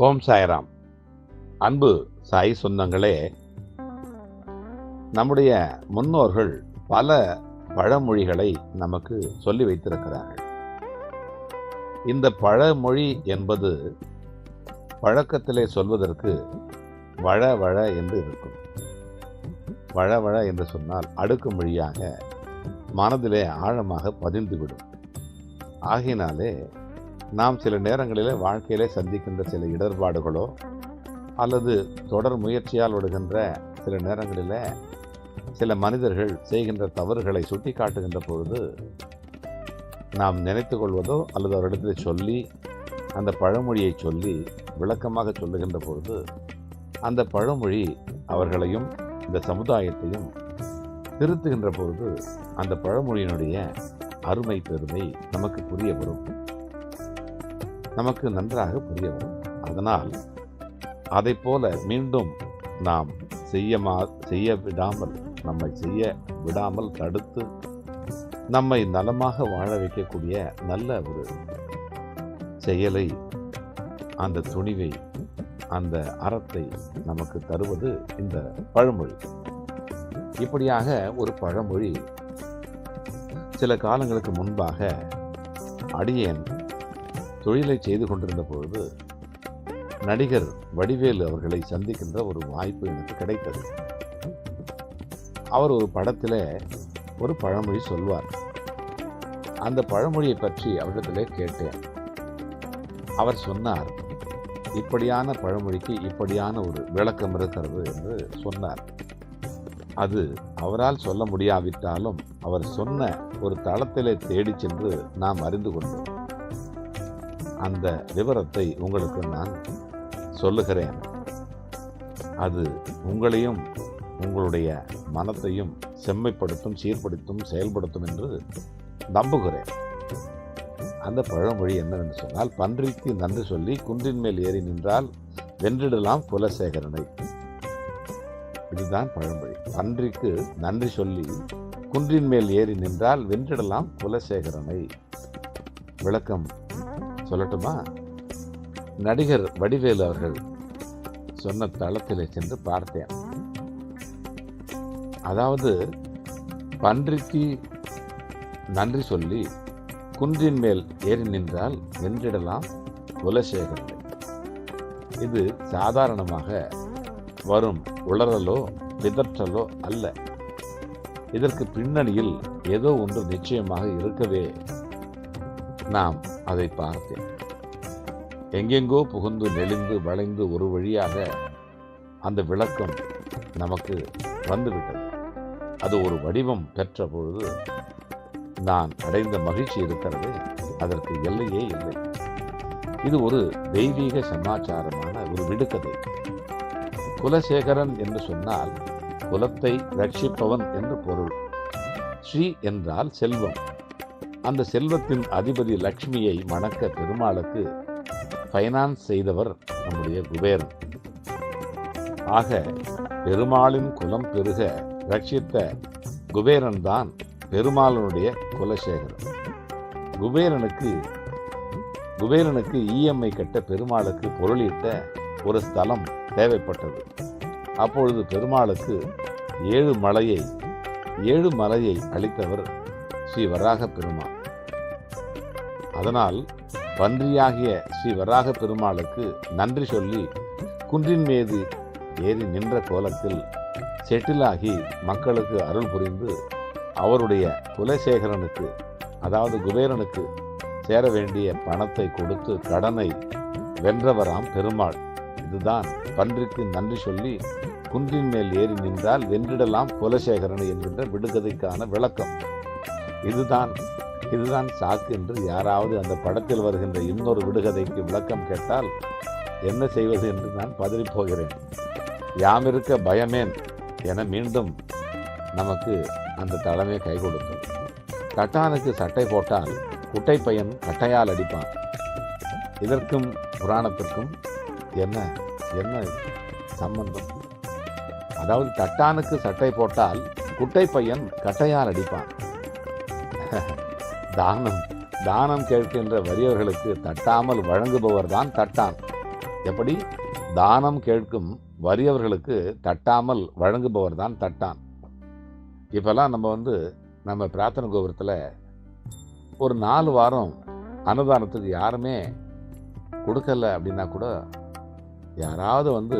ஓம் சாய்ராம். அன்பு சாய் சொந்தங்களே நம்முடைய முன்னோர்கள் பல பழமொழிகளை நமக்கு சொல்லி வைத்திருக்கிறார்கள். இந்த பழமொழி என்பது பழக்கத்திலே சொல்வதற்கு வழ வழ என்று இருக்கும். வழ வழ என்று சொன்னால் அடுக்கு மொழியாக மனதிலே ஆழமாக பதிந்துவிடும். ஆகினாலே நாம் சில நேரங்களிலே வாழ்க்கையிலே சந்திக்கின்ற சில இடர்பாடுகளோ அல்லது தொடர் முயற்சியால் விடுகின்ற சில நேரங்களிலே சில மனிதர்கள் செய்கின்ற தவறுகளை சுட்டி காட்டுகின்ற பொழுது நாம் நினைத்து கொள்வதோ அல்லது அவரிடத்தில் சொல்லி அந்த பழமொழியை சொல்லி விளக்கமாக சொல்லுகின்ற பொழுது அந்த பழமொழி அவர்களையும் இந்த சமுதாயத்தையும் திருத்துகின்ற பொழுது அந்த பழமொழியினுடைய அருமை பெருமை நமக்கு புரிய வரும். நமக்கு நன்றாக புரிய வரும் அதனால் அதை போல மீண்டும் நாம் செய்ய மா செய்ய விடாமல் நம்மை செய்ய விடாமல் தடுத்து நம்மை நலமாக வாழ வைக்கக்கூடிய நல்ல ஒரு செயலை அந்த துணிவை அந்த அறத்தை நமக்கு தருவது இந்த பழமொழி. இப்படியாக ஒரு பழமொழி சில காலங்களுக்கு முன்பாக அடியேன் தொழிலை செய்து கொண்டிருந்த பொழுது நடிகர் வடிவேலு அவர்களை சந்திக்கின்ற ஒரு வாய்ப்பு எனக்கு கிடைத்தது. அவர் ஒரு படத்தில் ஒரு பழமொழி சொல்வார். அந்த பழமொழியை பற்றி அவரிடத்திலே கேட்டேன். அவர் சொன்னார் இப்படியான பழமொழிக்கு இப்படியான ஒரு விளக்கம் இருக்கிறது என்று சொன்னார். அது அவரால் சொல்ல முடியாவிட்டாலும் அவர் சொன்ன ஒரு தளத்திலே தேடி சென்று நாம் அறிந்து கொண்டோம். அந்த விவரத்தை உங்களுக்கு நான் சொல்லுகிறேன். அது உங்களையும் உங்களுடைய மனத்தையும் செம்மைப்படுத்தும் சீர்படுத்தும் செயல்படுத்தும் என்று நம்புகிறேன். அந்த பழமொழி என்னவென்று சொன்னால் பன்றிக்கு நன்றி சொல்லி குன்றின் மேல் ஏறி நின்றால் வென்றிடலாம் குலசேகரனை. இதுதான் பழமொழி. பன்றிக்கு நன்றி சொல்லி குன்றின் மேல் ஏறி நின்றால் வென்றிடலாம் குலசேகரனை. விளக்கம் சொல்லட்டுமா? நடிகர் வடிவேலு அவர்கள் சொன்ன தளத்திலே சென்று பார்த்தேன். அதாவது பன்றிக்கு நன்றி சொல்லி குன்றின் மேல் ஏறி நின்றால் வென்றிடலாம் குலசேகரனை. இது சாதாரணமாக வரும் உளறலோ பிதற்றலோ அல்ல. இதற்கு பின்னணியில் ஏதோ ஒன்று நிச்சயமாக இருக்கவே நாம் அதை பார்த்தேன் எங்கெங்கோ புகுந்து நெளிந்து வளைந்து ஒரு வழியாக அந்த விளக்கம் நமக்கு வந்துவிட்டது. அது ஒரு வடிவம் பெற்ற பொழுது நான் அடைந்த மகிழ்ச்சி இருக்கிறது. அதற்கு எல்லையே இல்லை. இது ஒரு தெய்வீக சமாச்சாரமான ஒரு விடுக்கதை குலசேகரன் என்று சொன்னால் குலத்தை ரட்சிப்பவன் என்று பொருள். ஸ்ரீ என்றால் செல்வம். அந்த செல்வத்தின் அதிபதி லக்ஷ்மியை மணக்க பெருமாளுக்கு ஃபைனான்ஸ் செய்தவர் நம்முடைய குபேரன். ஆக பெருமாளின் குலம் பெருக ரட்சித்த குபேரன் தான் பெருமாளனுடைய குலசேகரன். குபேரனுக்கு குபேரனுக்கு இஎம்ஐ கட்ட பெருமாளுக்கு பொருளிட்ட ஒரு ஸ்தலம் தேவைப்பட்டது. அப்பொழுது பெருமாளுக்கு ஏழு மலையை ஏழு மலையை அளித்தவர் ஸ்ரீ வராக பெருமாள். அதனால் பன்றியாகிய ஸ்ரீ வராக பெருமாளுக்கு நன்றி சொல்லி குன்றின் மீது ஏறி நின்ற கோலத்தில் செட்டிலாகி மக்களுக்கு அருள் புரிந்து அவருடைய குலசேகரனுக்கு அதாவது குபேரனுக்கு சேர வேண்டிய பணத்தை கொடுத்து கடனை வென்றவராம் பெருமாள். இதுதான் பன்றிக்கு நன்றி சொல்லி குன்றின் மேல் ஏறி நின்றால் வென்றிடலாம் குலசேகரன் என்கின்ற விடுகதைக்கான விளக்கம். இதுதான் இதுதான் சாக்கு என்று யாராவது அந்த படத்தில் வருகின்ற இன்னொரு விடுகதைக்கு விளக்கம் கேட்டால் என்ன செய்வது என்று நான் பதறிப்போகிறேன். யாமிருக்க பயமேன் என மீண்டும் நமக்கு அந்த தலைமை கை கொடுக்கும். கட்டானுக்கு சட்டை போட்டால் குட்டை பையன் கட்டையால் அடிப்பான். இதற்கும் புராணத்திற்கும் என்ன என்ன சம்பந்தம்? அதாவது தட்டானுக்கு சட்டை போட்டால் குட்டை பையன் கட்டையால் அடிப்பான். தானம் தானம் கேட்கின்ற வறியவர்களுக்கு தட்டாமல் வழங்குபவர் தான் தட்டான். எப்படி? தானம் கேட்கும் வறியவர்களுக்கு தட்டாமல் வழங்குபவர் தான் தட்டான். இப்போல்லாம் நம்ம வந்து நம்ம பிரார்த்தனை கோபுரத்தில் ஒரு நாலு வாரம் அன்னதானத்துக்கு யாருமே கொடுக்கல அப்படின்னா கூட யாராவது வந்து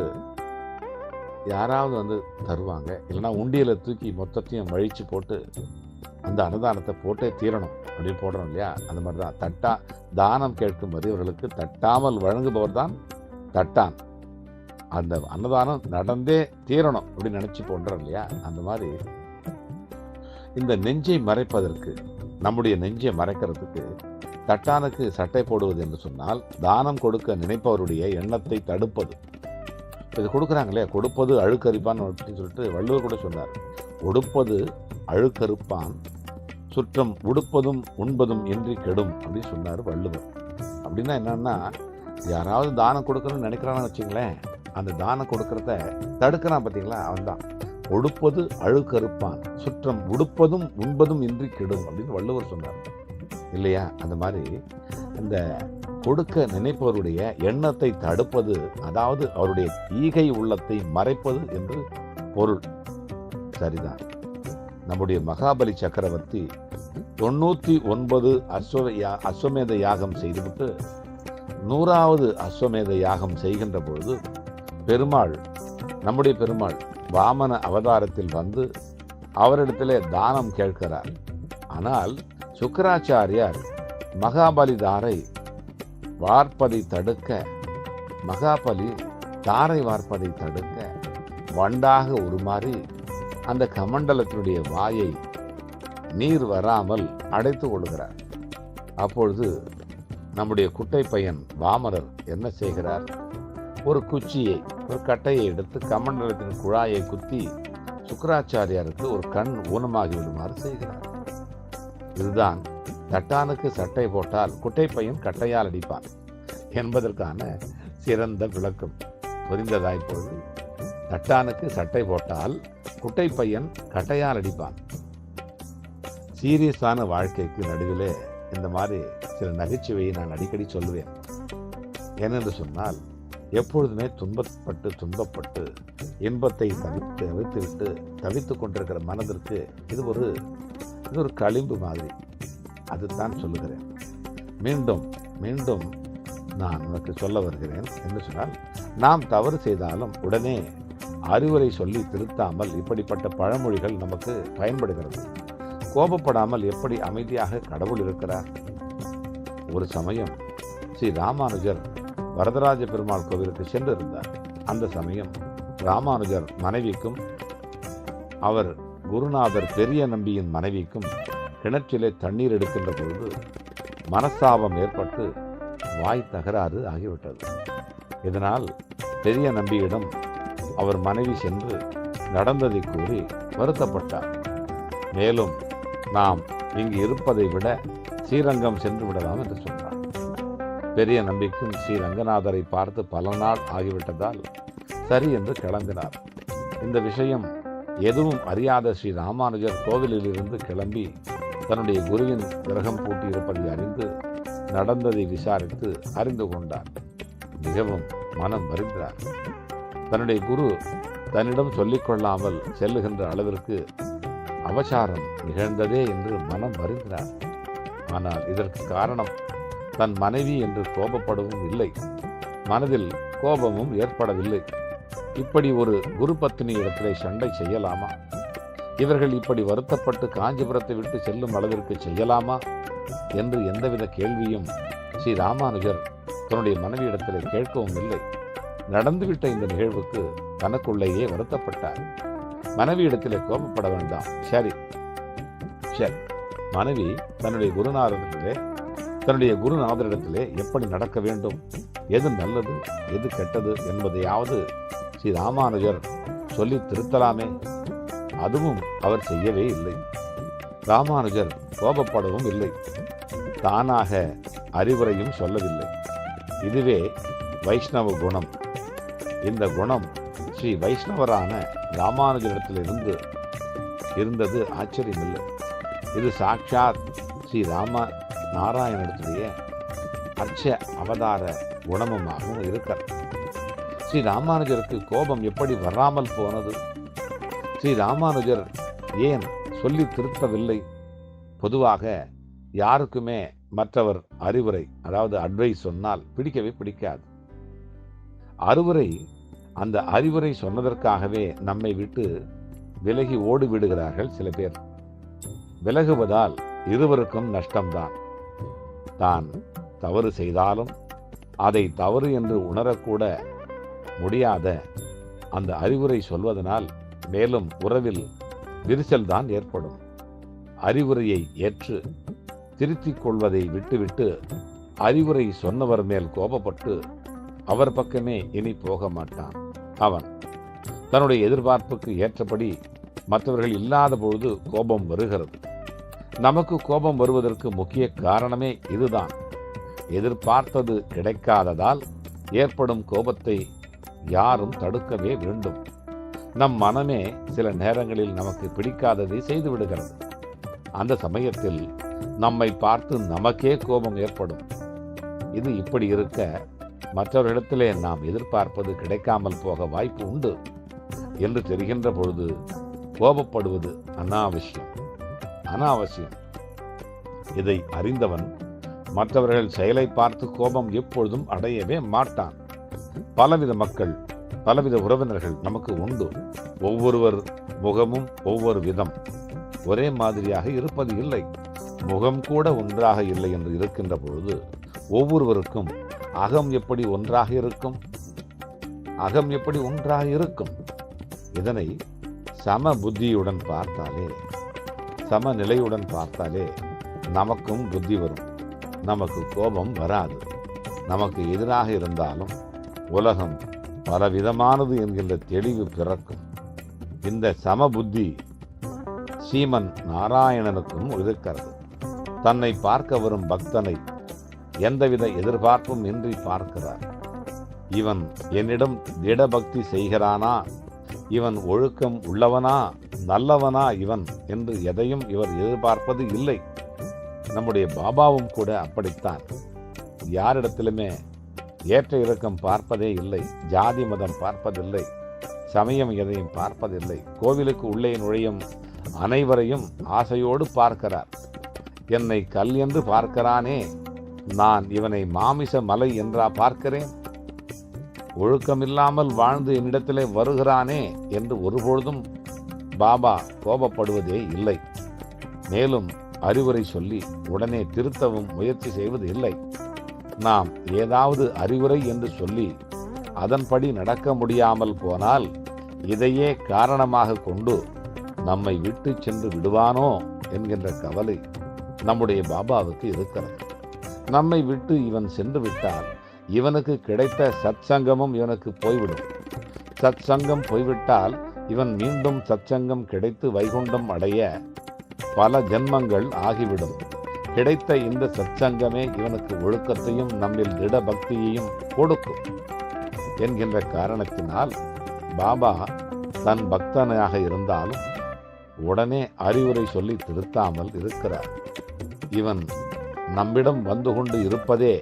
யாராவது வந்து தருவாங்க. இல்லைன்னா உண்டியலை தூக்கி மொத்தத்தையும் வழித்து போட்டு அந்த அன்னதானத்தை போட்டே தீரணும் அப்படின்னு போடுறோம் இல்லையா? அந்த மாதிரி தான் தட்டா தானம் கேட்கும் வறியவர்களுக்கு தட்டாமல் வழங்குபவர் தான் தட்டான். அந்த அன்னதானம் நடந்தே தீரணும் அப்படின்னு நினச்சி போன்றோம் இல்லையா? அந்த மாதிரி இந்த நெஞ்சை மறைப்பதற்கு நம்முடைய நெஞ்சை மறைக்கிறதுக்கு தட்டானுக்கு சட்டை போடுவது என்று சொன்னால் தானம் கொடுக்க நினைப்பவருடைய எண்ணத்தை தடுப்பது. இது கொடுக்குறாங்களே கொடுப்பது அழுக்கரிப்பான் அப்படின்னு சொல்லிட்டு வள்ளுவர் கூட சொன்னார். கொடுப்பது அழுக்கறுப்பான். சுற்றம் உடுப்பதும் உண்பதும் இன்றி கெடும் அப்படின்னு சொன்னார் வள்ளுவர். அப்படின்னா என்னன்னா யாராவது தானம் கொடுக்கணும்னு நினைக்கிறான்னு வச்சுங்களேன் அந்த தானம் கொடுக்கறத தடுக்கிறான் பார்த்தீங்களா அவன் தான் ஒடுப்பது அழுக்கறுப்பான் சுற்றம் உடுப்பதும் உண்பதும் இன்றி கெடும் அப்படின்னு வள்ளுவர் சொன்னார். இல்லையா? அந்த மாதிரி இந்த கொடுக்க நினைப்பவருடைய எண்ணத்தை தடுப்பது அதாவது அவருடைய ஈகை உள்ளத்தை மறைப்பது என்று பொருள். சரிதான். நம்முடைய மகாபலி சக்கரவர்த்தி தொண்ணூற்றி ஒன்பது அஸ்வ யா- அஸ்வமேத யாகம் செய்துவிட்டு நூறாவது அஸ்வமேத யாகம் செய்கின்ற பொழுது பெருமாள் நம்முடைய பெருமாள் வாமன அவதாரத்தில் வந்து அவரிடத்திலே தானம் கேட்கிறார். ஆனால் சுக்கராச்சாரியார் மகாபலி தாரை வார்ப்பதை தடுக்க மகாபலி தாரை வார்ப்பதை தடுக்க வண்டாக உருமாறி அந்த கமண்டலத்தினுடைய வாயை நீர் வராமல் அடைத்து கொள்கிறார். அப்பொழுது நம்முடைய குட்டை பையன் வாமரர் என்ன செய்கிறார்? ஒரு குச்சியை ஒரு கட்டையை எடுத்து கமண்டலத்தின் குழாயை குத்தி சுக்கராச்சாரியாருக்கு ஒரு கண் ஊனமாகி விடுமாறு செய்கிறார். இதுதான் தட்டானுக்கு சட்டை போட்டால் குட்டை பையன் கட்டையால் அடிப்பான் என்பதற்கான சிறந்த விளக்கம். புரிந்ததாய்ப்பொழுது தட்டானுக்கு சட்டை போட்டால் குட்டை பையன் கட்டையால் அடிப்பான். சீரியஸான வாழ்க்கைக்கு நடுவிலே இந்த மாதிரி சில நகைச்சுவையை நான் அடிக்கடி சொல்லுவேன். ஏனென்று சொன்னால் எப்பொழுதுமே துன்பப்பட்டு துன்பப்பட்டு இன்பத்தை தவித்து தவித்துவிட்டு தவித்து கொண்டிருக்கிற மனதிற்கு இது ஒரு இது ஒரு களிம்பு மாதிரி. அதுதான் சொல்லுகிறேன். மீண்டும் மீண்டும் நான் உனக்கு சொல்ல வருகிறேன். என்று சொன்னால் நாம் தவறு செய்தாலும் உடனே அறிவுரை சொல்லி திருத்தாமல் இப்படிப்பட்ட பழமொழிகள் நமக்கு பயன்படுகிறது. கோபப்படாமல் எப்படி அமைதியாக கடவுள் இருக்கிறார்? ஒரு சமயம் ஸ்ரீ ராமானுஜர் வரதராஜ பெருமாள் கோவிலுக்கு சென்றிருந்தார். அந்த சமயம் ராமானுஜர் மனைவிக்கும் அவர் குருநாதர் பெரிய நம்பியின் மனைவிக்கும் கிணற்றிலே தண்ணீர் எடுக்கின்ற பொழுது மனஸ்தாபம் ஏற்பட்டு வாய் தகராறு ஆகிவிட்டது. இதனால் பெரிய நம்பியிடம் அவர் மனைவி சென்று நடந்ததை கூறி வருத்தப்பட்டார். மேலும் நாம் இங்கு இருப்பதை விட ஸ்ரீரங்கம் சென்று விடலாம் என்று சொன்னார். பெரிய நம்பிக்கும் ஸ்ரீ ரங்கநாதரை பார்த்து பல நாள் ஆகிவிட்டதால் சரி என்று கிளம்பினார். இந்த விஷயம் எதுவும் அறியாத ஸ்ரீ ராமானுஜர் கோவிலிலிருந்து கிளம்பி தன்னுடைய குருவின் கிரகம் பூட்டி இருப்பதை அறிந்து நடந்ததை விசாரித்து அறிந்து கொண்டார். மிகவும் மனம் வருகிறார் தன்னுடைய குரு தன்னிடம் சொல்லிக் கொள்ளாமல் செல்லுகின்ற அளவிற்கு அவசாரம் நிகழ்ந்ததே என்று மனம் வருகிறார் ஆனால் இதற்கு காரணம் தன் மனைவி என்று கோபப்படவும் இல்லை. மனதில் கோபமும் ஏற்படவில்லை. இப்படி ஒரு குரு பத்தினி இடத்திலே சண்டை செய்யலாமா? இவர்கள் இப்படி வருத்தப்பட்டு காஞ்சிபுரத்தை விட்டு செல்லும் அளவிற்கு செய்யலாமா? என்று எந்தவித கேள்வியும் ஸ்ரீ ராமானுஜர் தன்னுடைய மனைவியிடத்திலே கேட்கவும் இல்லை. நடந்துவிட்ட இந்த நிகழ்வுக்கு தனக்குள்ளேயே வருத்தப்பட்டார். மனைவியிடத்தில் கோபப்பட வேண்டாம். சரி. சரி. மனைவி தன்னுடைய குருநாதரிடத்திலே தன்னுடைய குருநாதரிடத்திலே எப்படி நடக்க வேண்டும்? எது நல்லது? எது கெட்டது? என்பதையாவது ஸ்ரீ ராமானுஜர் சொல்லி திருத்தலாமே. அதுவும் அவர் செய்யவே இல்லை. ராமானுஜர் கோபப்படவும் இல்லை. தானாக அறிவுரையும் சொல்லவில்லை. இதுவே வைஷ்ணவ குணம். இந்த குணம் ஸ்ரீ வைஷ்ணவரான ராமானுஜரிடத்திலிருந்து இருந்தது ஆச்சரியமில்லை. இது சாட்சாத் ஸ்ரீ ராம நாராயணத்துடைய அர்ச்ச அவதார குணமுமாகவும் இருக்கிறது ஸ்ரீ ராமானுஜருக்கு கோபம் எப்படி வராமல் போனது? ஸ்ரீ ராமானுஜர் ஏன் சொல்லி திருத்தவில்லை? பொதுவாக யாருக்குமே மற்றவர் அறிவுரை அதாவது அட்வைஸ் சொன்னால் பிடிக்கவே பிடிக்காது. அறுவரை அந்த அறிவுரை சொன்னதற்காகவே நம்மை விட்டு விலகி ஓடி விடுகிறார்கள் சில பேர். விலகுவதால் இருவருக்கும் நஷ்டம்தான். தான் தவறு செய்தாலும் அதை தவறு என்று உணரக்கூட முடியாத அந்த அறிவுரை சொல்வதனால் மேலும் உறவில் விரிசல் தான் ஏற்படும். அறிவுரையை ஏற்று திருத்திக் கொள்வதை விட்டுவிட்டு அறிவுரை சொன்னவர் மேல் கோபப்பட்டு அவர் பக்கமே இனி போக மாட்டான் அவன் தன்னுடைய எதிர்பார்ப்புக்கு ஏற்றபடி மற்றவர்கள் இல்லாத பொழுது கோபம் வருகிறது. நமக்கு கோபம் வருவதற்கு முக்கிய காரணமே இதுதான். எதிர்பார்த்தது கிடைக்காததால் ஏற்படும் கோபத்தை யாரும் தடுக்கவே வேண்டும். நம் மனமே சில நேரங்களில் நமக்கு பிடிக்காததை செய்து விடுகிறது. அந்த சமயத்தில் நம்மை பார்த்து நமக்கே கோபம் ஏற்படும். இது இப்படி இருக்க மற்றவர்களிடத்திலே நாம் எதிர்பார்ப்பது கிடைக்காமல் போக வாய்ப்பு உண்டு என்று தெரிகின்ற பொழுது கோபப்படுவது அனாவசியம். அனாவசியம். இதை அறிந்தவன் மற்றவர்கள் செயலை பார்த்து கோபம் எப்பொழுதும் அடையவே மாட்டான். பலவித மக்கள் பலவித உறவினர்கள் நமக்கு உண்டு. ஒவ்வொருவர் முகமும் ஒவ்வொரு விதம். ஒரே மாதிரியாக இருப்பது இல்லை. முகம் கூட ஒன்றாக இல்லை என்று இருக்கின்ற பொழுது ஒவ்வொருவருக்கும் அகம் எப்படி ஒன்றாக இருக்கும்? அகம் எப்படி ஒன்றாக இருக்கும்? இதனை சம புத்தியுடன் பார்த்தாலே சமநிலையுடன் பார்த்தாலே நமக்கும் புத்தி வரும். நமக்கு கோபம் வராது. நமக்கு எதிராக இருந்தாலும் உலகம் பலவிதமானது என்கின்ற தெளிவு பிறக்கும். இந்த சம புத்தி சீமன் நாராயணனுக்கும் இருக்கிறது தன்னை பார்க்க வரும் பக்தனை எந்தவித எதிர்பார்ப்பும் இன்றி பார்க்கிறார். இவன் என்னிடம் திடபக்தி செய்கிறானா? இவன் ஒழுக்கம் உள்ளவனா? நல்லவனா இவன் என்று எதையும் இவர் எதிர்பார்ப்பது இல்லை. நம்முடைய பாபாவும் கூட அப்படித்தான். யாரிடத்திலுமே ஏற்ற இறக்கம் பார்ப்பதே இல்லை. ஜாதி மதம் பார்ப்பதில்லை. சமயம் எதையும் பார்ப்பதில்லை. கோவிலுக்கு உள்ளே நுழையும் அனைவரையும் ஆசையோடு பார்க்கிறார். என்னை கல் என்று பார்க்கிறானே? நான் இவனை மாமிச மலை என்றா பார்க்கிறேன். ஒழுக்கமில்லாமல் வாழ்ந்து என்னிடத்திலே வருகிறானே என்று ஒருபொழுதும் பாபா கோபப்படுவதே இல்லை. மேலும் அறிவுரை சொல்லி உடனே திருத்தவும் முயற்சி செய்வது இல்லை. நாம் ஏதாவது அறிவுரை என்று சொல்லி அதன்படி நடக்க முடியாமல் போனால் இதையே காரணமாக கொண்டு நம்மை விட்டு சென்று விடுவானோ என்கின்ற கவலை நம்முடைய பாபாவுக்கு இருக்கிறது. நம்மை விட்டு இவன் சென்று விட்டால் இவனுக்கு கிடைத்த சத்சங்கமும் இவனுக்கு போய்விடும். சத்சங்கம் போய்விட்டால் இவன் மீண்டும் சத்சங்கம் கிடைத்து வைகுண்டம் அடைய பல ஜென்மங்கள் ஆகிவிடும். கிடைத்த இந்த சத்சங்கமே இவனுக்கு ஒழுக்கத்தையும் நம்மில் திட பக்தியையும் கொடுக்கும் என்கின்ற காரணத்தினால் பாபா தன் பக்தனாக இருந்தாலும் உடனே அறிவுரை சொல்லி திருத்தாமல் இருக்கிறார். இவன் நம்மிடம் வந்து கொண்டு இருப்பதே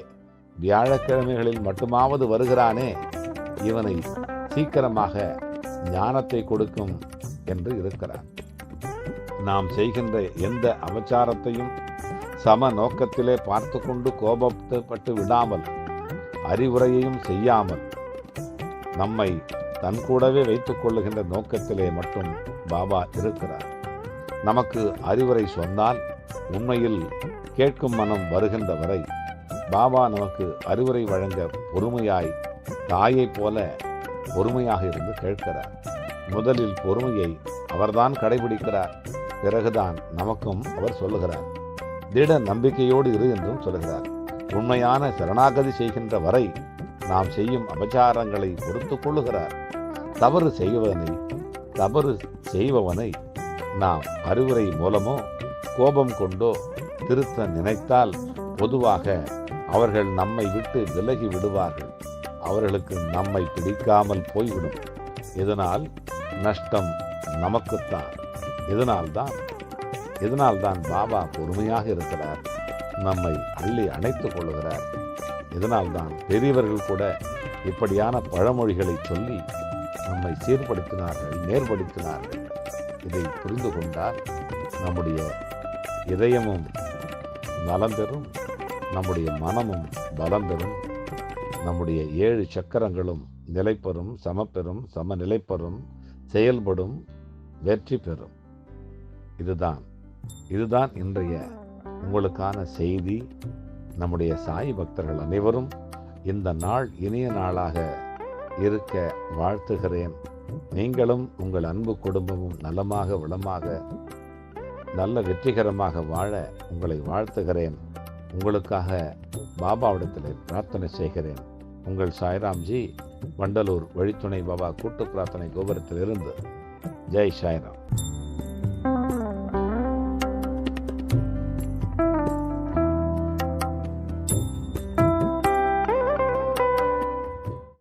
வியாழக்கிழமைகளில் மட்டுமாவது வருகிறானே. இவனை சீக்கிரமாக ஞானத்தை கொடுக்கும் என்று இருக்கிறார் நாம் செய்கின்ற எந்த அபச்சாரத்தையும் சம நோக்கத்திலே பார்த்து கொண்டு கோபப்பட்டு விடாமல் அறிவுரையையும் செய்யாமல் நம்மை தன் கூடவே வைத்துக் கொள்ளுகின்ற நோக்கத்திலே மட்டும் பாபா இருக்கிறார். நமக்கு அறிவுரை சொன்னால் உண்மையில் கேட்கும் மனம் வருகின்ற வரை பாபா நமக்கு அறிவுரை வழங்க பொறுமையாய் தாயைப் போல பொறுமையாக இருந்து கேட்கிறார். முதலில் பொறுமையை அவர்தான் கடைபிடிக்கிறார். பிறகுதான் நமக்கும் அவர் சொல்லுகிறார். திட நம்பிக்கையோடு இரு என்றும் சொல்லுகிறார். உண்மையான சரணாகதி செய்கின்ற வரை நாம் செய்யும் அபச்சாரங்களை பொறுத்து கொள்ளுகிறார். தவறு செய்வதனை தவறு செய்பவனை நாம் அறிவுரை மூலமோ கோபம் கொண்டோ திருத்த நினைத்தால் பொதுவாக அவர்கள் நம்மை விட்டு விலகி விடுவார்கள். அவர்களுக்கு நம்மை பிடிக்காமல் போய்விடும். இதனால் நஷ்டம் நமக்குத்தான். இதனால்தான் இதனால்தான் பாபா பொறுமையாக இருக்கிறார். நம்மை அள்ளி அணைத்துக் கொள்கிறார் இதனால்தான் பெரியவர்கள் கூட இப்படியான பழமொழிகளை சொல்லி நம்மை சீர்படுத்தினார்கள் நேர்படுத்தினார்கள் இதை புரிந்து கொண்டால் நம்முடைய இதயமும் நலம் பெறும் நம்முடைய மனமும் பலம் பெறும் நம்முடைய ஏழு சக்கரங்களும் நிலைப்பெறும் சமப்பெறும் சமநிலைப்பெறும் செயல்படும் வெற்றி பெறும். இதுதான் இதுதான் இன்றைய உங்களுக்கான செய்தி. நம்முடைய சாய் பக்தர்கள் அனைவரும் இந்த நாள் இனிய நாளாக இருக்க வாழ்த்துகிறேன். நீங்களும் உங்கள் அன்பு குடும்பமும் நலமாக வளமாக நல்ல வெற்றிகரமாக வாழ உங்களை வாழ்த்துகிறேன். உங்களுக்காக பாபாவிடத்தில் பிரார்த்தனை செய்கிறேன். உங்கள் சாய்ராம்ஜி வண்டலூர் வழித்துணை பாபா கூட்டு பிரார்த்தனை கோபுரத்திலிருந்து. ஜெய் சாய்ராம்.